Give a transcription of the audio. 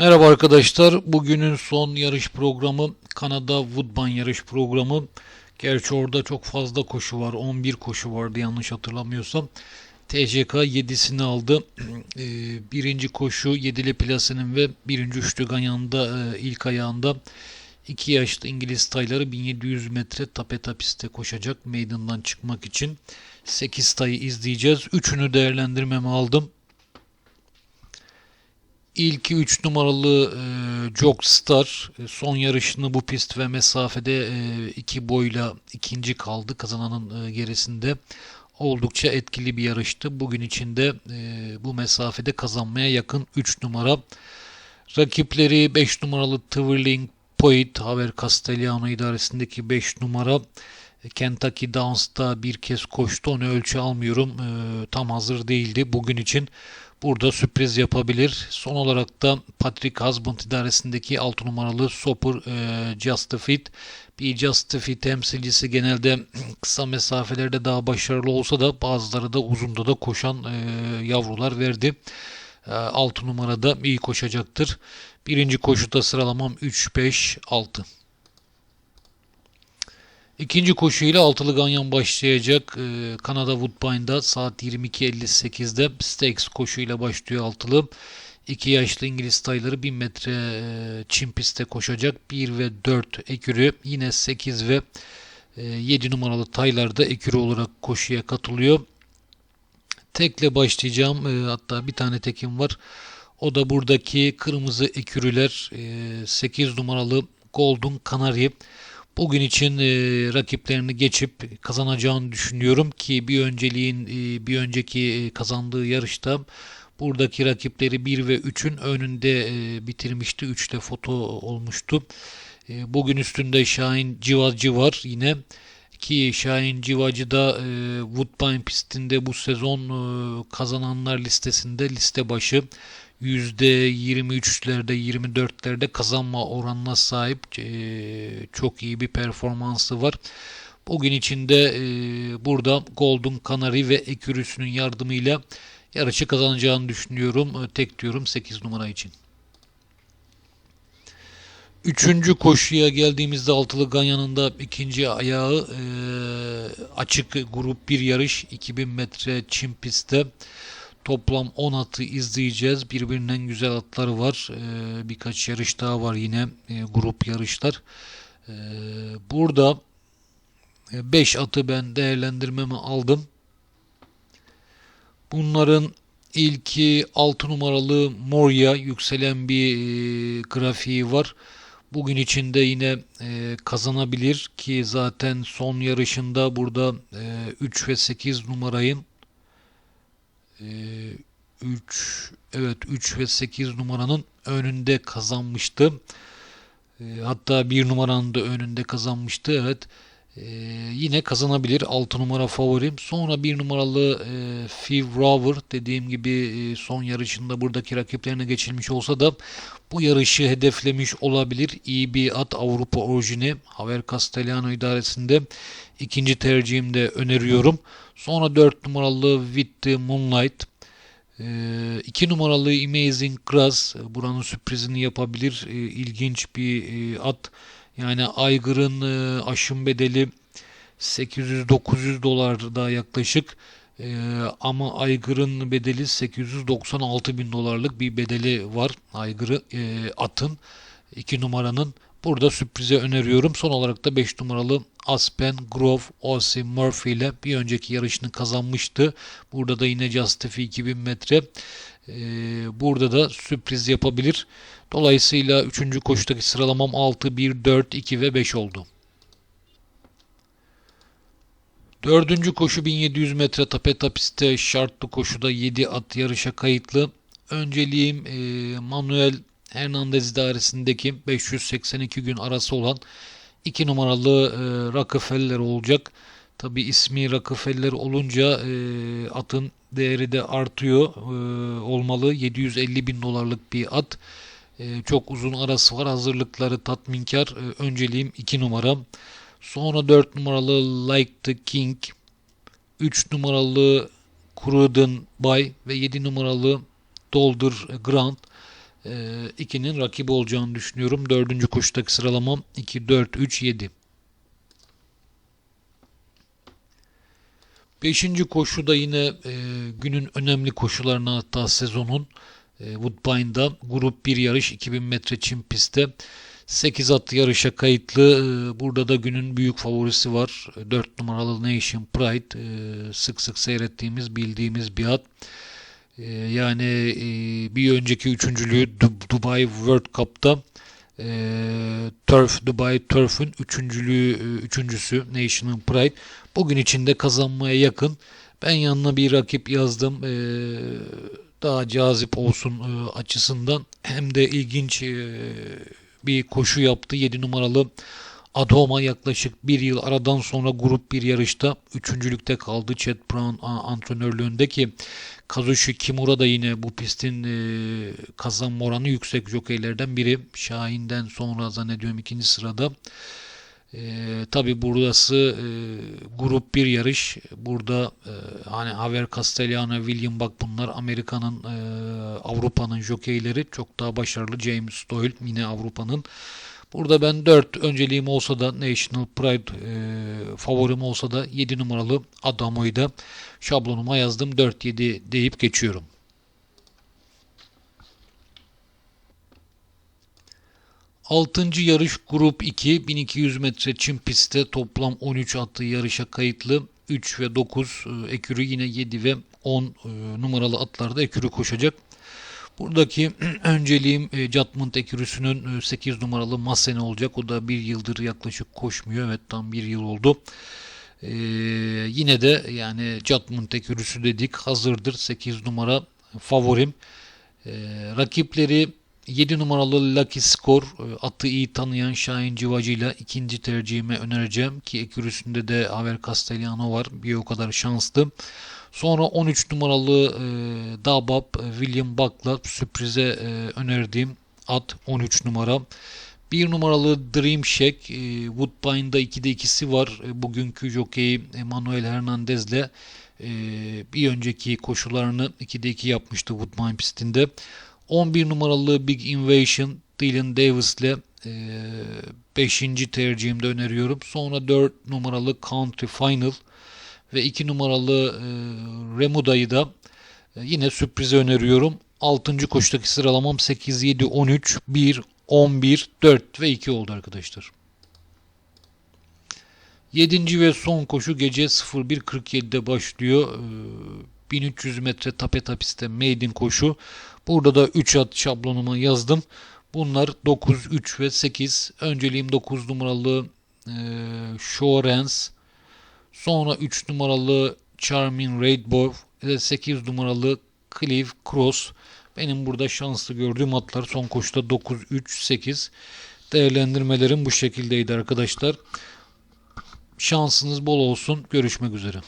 Merhaba arkadaşlar. Bugünün son yarış programı Kanada Woodbine yarış programı. Gerçi orada çok fazla koşu var. 11 koşu vardı yanlış hatırlamıyorsam. TCK 7'sini aldı. Ee, birinci koşu Yedili Plasinin ve birinci üçlü Ganyan'da e, ilk ayağında 2 yaşlı İngiliz tayları 1700 metre tapeta pistte koşacak meydandan çıkmak için. 8 tayı izleyeceğiz. Üçünü değerlendirmeme aldım. İlki 3 numaralı e, Jogstar e, son yarışını bu pist ve mesafede 2 e, boyla ikinci kaldı kazananın e, gerisinde. Oldukça etkili bir yarıştı. Bugün içinde e, bu mesafede kazanmaya yakın 3 numara. Rakipleri 5 numaralı Twirling Poet Haber Castellano idaresindeki 5 numara. Kentucky Downs'ta bir kez koştu. Onu ölçü almıyorum. E, tam hazır değildi bugün için burada sürpriz yapabilir. Son olarak da Patrick Husband idaresindeki 6 numaralı Soper e, Justifit. Bir Justifit temsilcisi genelde kısa mesafelerde daha başarılı olsa da bazıları da uzunda da koşan e, yavrular verdi. E, 6 numarada iyi koşacaktır. Birinci koşuda sıralamam 3-5-6. İkinci koşuyla altılı ganyan başlayacak. Ee, Kanada Woodbine'da saat 22.58'de Stakes koşuyla başlıyor altılı. 2 yaşlı İngiliz tayları 1000 metre e, çim pistte koşacak. 1 ve 4 ekürü yine 8 ve 7 e, numaralı taylar da ekürü olarak koşuya katılıyor. Tekle başlayacağım. E, hatta bir tane tekim var. O da buradaki kırmızı ekürüler 8 numaralı Golden Canary. Bugün için e, rakiplerini geçip kazanacağını düşünüyorum ki bir önceliğin e, bir önceki e, kazandığı yarışta buradaki rakipleri 1 ve 3'ün önünde e, bitirmişti. 3'te foto olmuştu. E, bugün üstünde Şahin Civacı var yine ki Şahin Civacı da e, Woodbine pistinde bu sezon e, kazananlar listesinde liste başı. %23'lerde 24'lerde kazanma oranına sahip çok iyi bir performansı var. Bugün içinde burada Golden Canary ve Ekürüsü'nün yardımıyla yarışı kazanacağını düşünüyorum. Tek diyorum 8 numara için. Üçüncü koşuya geldiğimizde altılı ganyanın da ikinci ayağı e, açık grup bir yarış 2000 metre çim pistte. Toplam 10 atı izleyeceğiz. Birbirinden güzel atları var. Ee, birkaç yarış daha var yine e, grup yarışlar. Ee, burada 5 e, atı ben değerlendirmemi aldım. Bunların ilki 6 numaralı Moria yükselen bir e, grafiği var. Bugün içinde yine e, kazanabilir ki zaten son yarışında burada e, 3 ve 8 numarayın 3 evet 3 ve 8 numaranın önünde kazanmıştı. Ee, hatta 1 numaranın da önünde kazanmıştı. Evet. Ee, yine kazanabilir. 6 numara favorim. Sonra 1 numaralı e, Fiv Rover dediğim gibi e, son yarışında buradaki rakiplerine geçilmiş olsa da bu yarışı hedeflemiş olabilir. İyi bir at Avrupa orijini. Haver Castellano idaresinde ikinci tercihimde öneriyorum. Sonra 4 numaralı With the Moonlight. 2 ee, numaralı Amazing Grass buranın sürprizini yapabilir. Ee, ilginç bir e, at. Yani aygırın e, aşım bedeli 800-900 dolar da yaklaşık. Ee, ama aygırın bedeli 896 bin dolarlık bir bedeli var. Aygırı e, atın 2 numaranın. Burada sürprize öneriyorum. Son olarak da 5 numaralı Aspen Grove Aussie Murphy ile bir önceki yarışını kazanmıştı. Burada da yine Justify 2000 metre. Ee, burada da sürpriz yapabilir. Dolayısıyla 3. koşudaki sıralamam 6, 1, 4, 2 ve 5 oldu. Dördüncü koşu 1700 metre tapeta pistte şartlı koşuda 7 at yarışa kayıtlı. Önceliğim e, Manuel Hernandez idaresindeki 582 gün arası olan 2 numaralı e, Rockefeller olacak. Tabi ismi Rockefeller olunca e, atın değeri de artıyor e, olmalı. 750 bin dolarlık bir at. E, çok uzun arası var. Hazırlıkları tatminkar. E, önceliğim 2 numara. Sonra 4 numaralı Like the King. 3 numaralı Cruden Bay ve 7 numaralı Dolder Grant. e, 2'nin rakibi olacağını düşünüyorum. Dördüncü koşudaki sıralamam 2, 4, 3, 7. Beşinci koşuda yine e, günün önemli koşularına hatta sezonun e, Woodbine'da grup 1 yarış 2000 metre çim pistte 8 at yarışa kayıtlı. E, Burada da günün büyük favorisi var. 4 numaralı Nation Pride. E, Sık sık seyrettiğimiz, bildiğimiz bir at. E, Yani e, bir önceki üçüncülüğü Du- Dubai World Cup'ta e, Turf Dubai Turf'ün üçüncülüğü e, üçüncüsü National Pride bugün içinde kazanmaya yakın. Ben yanına bir rakip yazdım. E, daha cazip olsun e, açısından hem de ilginç e, bir koşu yaptı. 7 numaralı Adoma yaklaşık bir yıl aradan sonra grup bir yarışta üçüncülükte kaldı. Chad Brown antrenörlüğündeki Kazushi Kimura da yine bu pistin e, kazanma oranı yüksek jokeylerden biri. Şahin'den sonra zannediyorum ikinci sırada. E, Tabi burası e, grup bir yarış. Burada e, hani Haver Castellano, William Buck bunlar Amerika'nın e, Avrupa'nın jokeyleri. Çok daha başarılı James Doyle yine Avrupa'nın. Burada ben 4 önceliğim olsa da National Pride e, favorim olsa da 7 numaralı Adamo'yu da şablonuma yazdım. 4-7 deyip geçiyorum. Altıncı yarış grup 2 1200 metre çim pistte toplam 13 atlı yarışa kayıtlı 3 ve 9 e, ekürü yine 7 ve 10 e, numaralı atlarda ekürü koşacak. Buradaki önceliğim e, Judgment ekürüsünün e, 8 numaralı Massene olacak. O da bir yıldır yaklaşık koşmuyor. Evet tam bir yıl oldu. E, yine de yani Judgment ekürüsü dedik hazırdır. 8 numara favorim. E, rakipleri 7 numaralı Lucky Score e, atı iyi tanıyan Şahin Civacı ile ikinci tercihime önereceğim ki ekürüsünde de Aver Castellano var. Bir o kadar şanslı. Sonra 13 numaralı e, Dabab e, William Buck'la sürprize e, önerdiğim at 13 numara. 1 numaralı Dream Shack e, Woodbine'da 2'de ikisi var. E, bugünkü jockey Manuel Hernandez'le e, bir önceki koşularını 2'de 2 yapmıştı Woodbine pistinde. 11 numaralı Big Invasion Dylan Davis'le 5. tercihimde öneriyorum. Sonra 4 numaralı Country Final ve 2 numaralı e, Remuda'yı da e, yine sürprize öneriyorum. 6. koşudaki sıralamam 8, 7, 13, 1, 11, 4 ve 2 oldu arkadaşlar. 7. ve son koşu gece 01.47'de başlıyor. Ee, 1300 metre tapeta pistte maiden koşu. Burada da 3 at şablonuma yazdım. Bunlar 9, 3 ve 8. Önceliğim 9 numaralı e, Shorens. Sonra 3 numaralı Charming Rainbow ve 8 numaralı Clive Cross. Benim burada şanslı gördüğüm atlar son koşuda 9, 3, 8. Değerlendirmelerim bu şekildeydi arkadaşlar. Şansınız bol olsun. Görüşmek üzere.